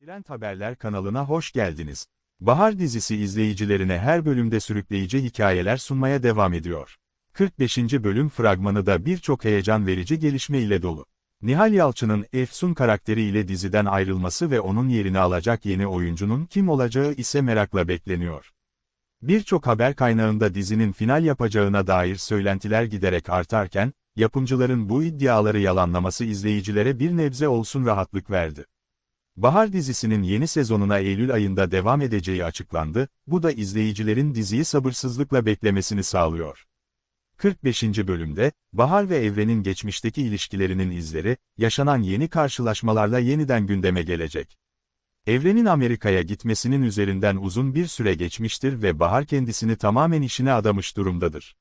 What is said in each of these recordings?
Trend Haberler kanalına hoş geldiniz. Bahar dizisi izleyicilerine her bölümde sürükleyici hikayeler sunmaya devam ediyor. 45. bölüm fragmanı da birçok heyecan verici gelişme ile dolu. Nihal Yalçın'ın Efsun karakteriyle diziden ayrılması ve onun yerini alacak yeni oyuncunun kim olacağı ise merakla bekleniyor. Birçok haber kaynağında dizinin final yapacağına dair söylentiler giderek artarken, yapımcıların bu iddiaları yalanlaması izleyicilere bir nebze olsun rahatlık verdi. Bahar dizisinin yeni sezonuna Eylül ayında devam edeceği açıklandı, bu da izleyicilerin diziyi sabırsızlıkla beklemesini sağlıyor. 45. bölümde, Bahar ve Evren'in geçmişteki ilişkilerinin izleri, yaşanan yeni karşılaşmalarla yeniden gündeme gelecek. Evren'in Amerika'ya gitmesinin üzerinden uzun bir süre geçmiştir ve Bahar kendisini tamamen işine adamış durumdadır.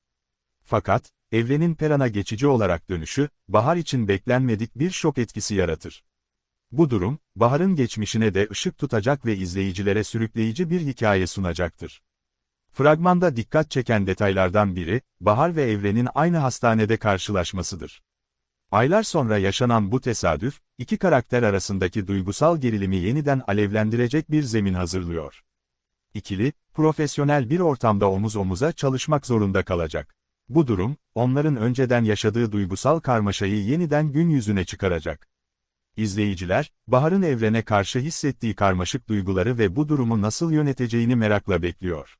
Fakat, Evren'in Peran'a geçici olarak dönüşü, Bahar için beklenmedik bir şok etkisi yaratır. Bu durum, Bahar'ın geçmişine de ışık tutacak ve izleyicilere sürükleyici bir hikaye sunacaktır. Fragmanda dikkat çeken detaylardan biri, Bahar ve Evren'in aynı hastanede karşılaşmasıdır. Aylar sonra yaşanan bu tesadüf, iki karakter arasındaki duygusal gerilimi yeniden alevlendirecek bir zemin hazırlıyor. İkili, profesyonel bir ortamda omuz omuza çalışmak zorunda kalacak. Bu durum, onların önceden yaşadığı duygusal karmaşayı yeniden gün yüzüne çıkaracak. İzleyiciler, Bahar'ın evrene karşı hissettiği karmaşık duyguları ve bu durumu nasıl yöneteceğini merakla bekliyor.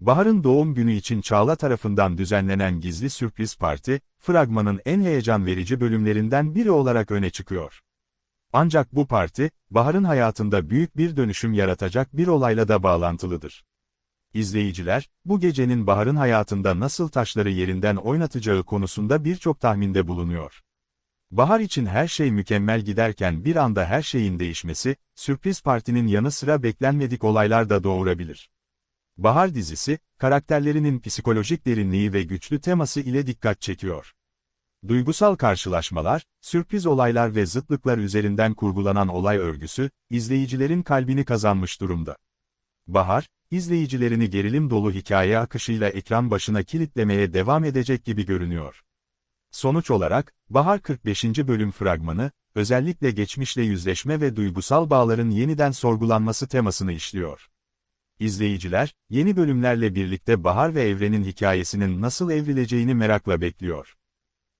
Bahar'ın doğum günü için Çağla tarafından düzenlenen gizli sürpriz parti, fragmanın en heyecan verici bölümlerinden biri olarak öne çıkıyor. Ancak bu parti, Bahar'ın hayatında büyük bir dönüşüm yaratacak bir olayla da bağlantılıdır. İzleyiciler, bu gecenin Bahar'ın hayatında nasıl taşları yerinden oynatacağı konusunda birçok tahminde bulunuyor. Bahar için her şey mükemmel giderken bir anda her şeyin değişmesi, sürpriz partinin yanı sıra beklenmedik olaylar da doğurabilir. Bahar dizisi, karakterlerinin psikolojik derinliği ve güçlü teması ile dikkat çekiyor. Duygusal karşılaşmalar, sürpriz olaylar ve zıtlıklar üzerinden kurgulanan olay örgüsü, izleyicilerin kalbini kazanmış durumda. Bahar, izleyicilerini gerilim dolu hikaye akışıyla ekran başına kilitlemeye devam edecek gibi görünüyor. Sonuç olarak, Bahar 45. bölüm fragmanı, özellikle geçmişle yüzleşme ve duygusal bağların yeniden sorgulanması temasını işliyor. İzleyiciler, yeni bölümlerle birlikte Bahar ve Evren'in hikayesinin nasıl evrileceğini merakla bekliyor.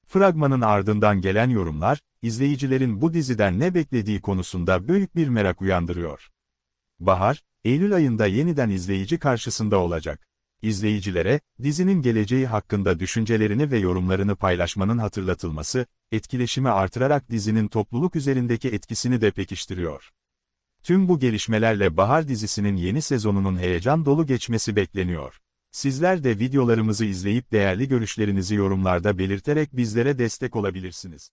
Fragmanın ardından gelen yorumlar, izleyicilerin bu diziden ne beklediği konusunda büyük bir merak uyandırıyor. Bahar, Eylül ayında yeniden izleyici karşısında olacak. İzleyicilere, dizinin geleceği hakkında düşüncelerini ve yorumlarını paylaşmanın hatırlatılması, etkileşimi artırarak dizinin topluluk üzerindeki etkisini de pekiştiriyor. Tüm bu gelişmelerle Bahar dizisinin yeni sezonunun heyecan dolu geçmesi bekleniyor. Sizler de videolarımızı izleyip değerli görüşlerinizi yorumlarda belirterek bizlere destek olabilirsiniz.